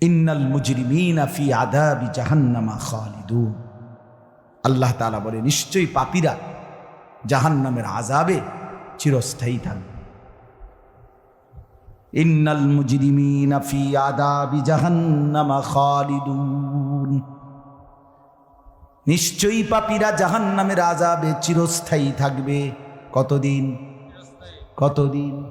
ইন্নাল মুজরিমিনা ফি আদাবি জাহান্নামা খালিদুন। আল্লাহ তাআলা বলে, নিশ্চয়ই পাপীরা জাহান্নামের আজাবে চিরস্থায়ী থাকবে। ইন্নাল মুজরিমিনা ফি আদাবি জাহান্নামা খালিদুন। নিশ্চয়ই পাপীরা জাহান্নামের আজাবে চিরস্থায়ী থাকবে। কতদিন? কতদিন?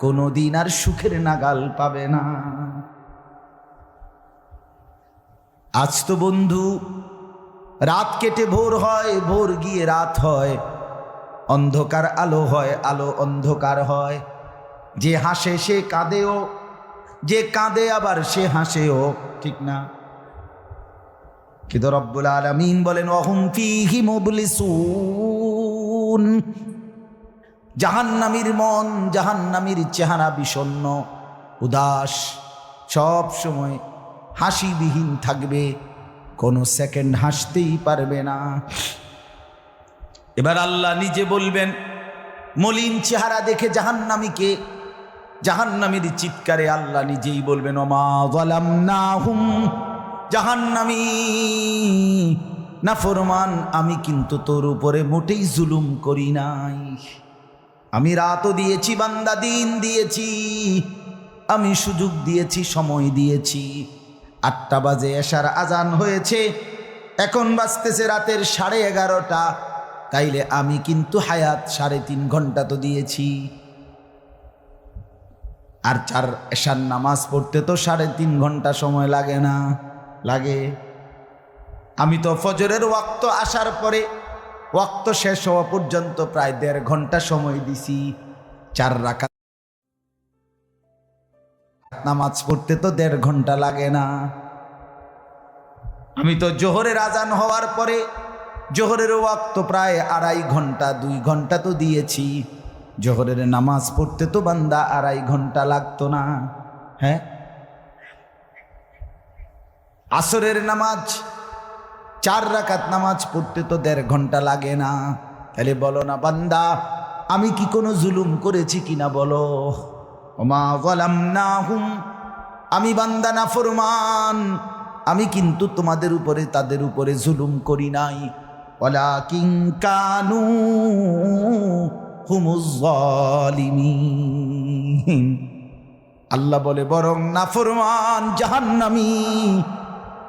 কোনোদিন আর সুখের নাগাল পাবে না। আজ তো বন্ধু, রাত কেটে ভোর হয়, ভোর গিয়ে রাত হয়। অন্ধকার আলো হয়, আলো অন্ধকার হয়। যে হাসে সে কাঁদেও, যে কাঁদে আবার সে হাসেও, ঠিক না? কিন্তু রব্বুল আলমিন বলেন অহুম ফিহি মুবলিসুন। জাহান্নামীর মন, জাহান্নামীর চেহারা বিষণ্ন, উদাস, সব সময় হাসিবিহীন থাকবে, কোনো সেকেন্ড হাসতেই পারবে না। এবার আল্লাহ নিজে বলবেন, মলিন চেহারা দেখে জাহান্নামীকে, জাহান্নামীর চিৎকারে আল্লাহ নিজেই বলবেন, ওমা গলাম না হুম জাহান্নামী, না ফরমান, আমি কিন্তু তোর উপরে মোটেই জুলুম করি নাই। আমি রাতও দিয়েছি, বান্দা দিন দিয়েছি। আমি সুযোগ দিয়েছি, সময় দিয়েছি। আটটা বাজে এসার আজান হয়েছে। এখন বাজতেছে রাতের সাড়ে এগারোটা। তাইলে আমি কিন্তু হায়াত সাড়ে তিন ঘণ্টা তো দিয়েছি। আর চার এশার নামাজ পড়তে তো সাড়ে তিন ঘণ্টা সময় লাগে না, লাগে। আমি তো ফজরের ওয়াক্ত আসার পরে ওয়াক্ত শেষ হওয়া পর্যন্ত প্রায় দেড় ঘণ্টা সময় দিছি। চার রাখা নামাজ পড়তে তো দেড় ঘণ্টা লাগে না। আমি তো জোহরের আজান হওয়ার পরে জোহরের ওয়াক্ত প্রায় আড়াই ঘণ্টা, দুই ঘণ্টা তো দিয়েছি। জোহরের নামাজ পড়তে তো বান্দা আড়াই ঘণ্টা লাগতো না। হ্যাঁ? আসরের নামাজ চার রাকাত নামাজ পড়তে তো দেড় ঘণ্টা লাগে না। তাহলে বলো না, বান্দা, আমি কি কোনো জুলুম করেছি কিনা বলো? ওমা গলাম না হুম আমি বান্দা না ফরমান আমি কিন্তু তোমাদের উপরে, তাদের উপরে জুলুম করি নাই। ওলা কিং কানু আল্লাহ বলে, বরং না নাফরমান জাহান্নামী।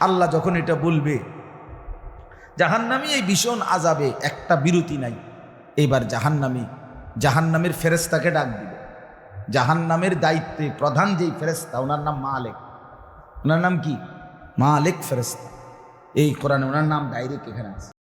আল্লাহ যখন এটা বলবে, জাহান্নামি এই ভীষণ আজাবে একটা বিরতি নাই। এবার জাহান্নামি, জাহান্নামের ফেরেস্তাকে ডাক দিবে। জাহান্নামের দায়িত্বে প্রধান যেই ফেরেস্তা ওনার নাম মা আলেক ওনার নাম কি? মা আলেক ফেরেস্তা এই কোরআনে ওনার নাম ডাইরেক্ট এখানে আছে।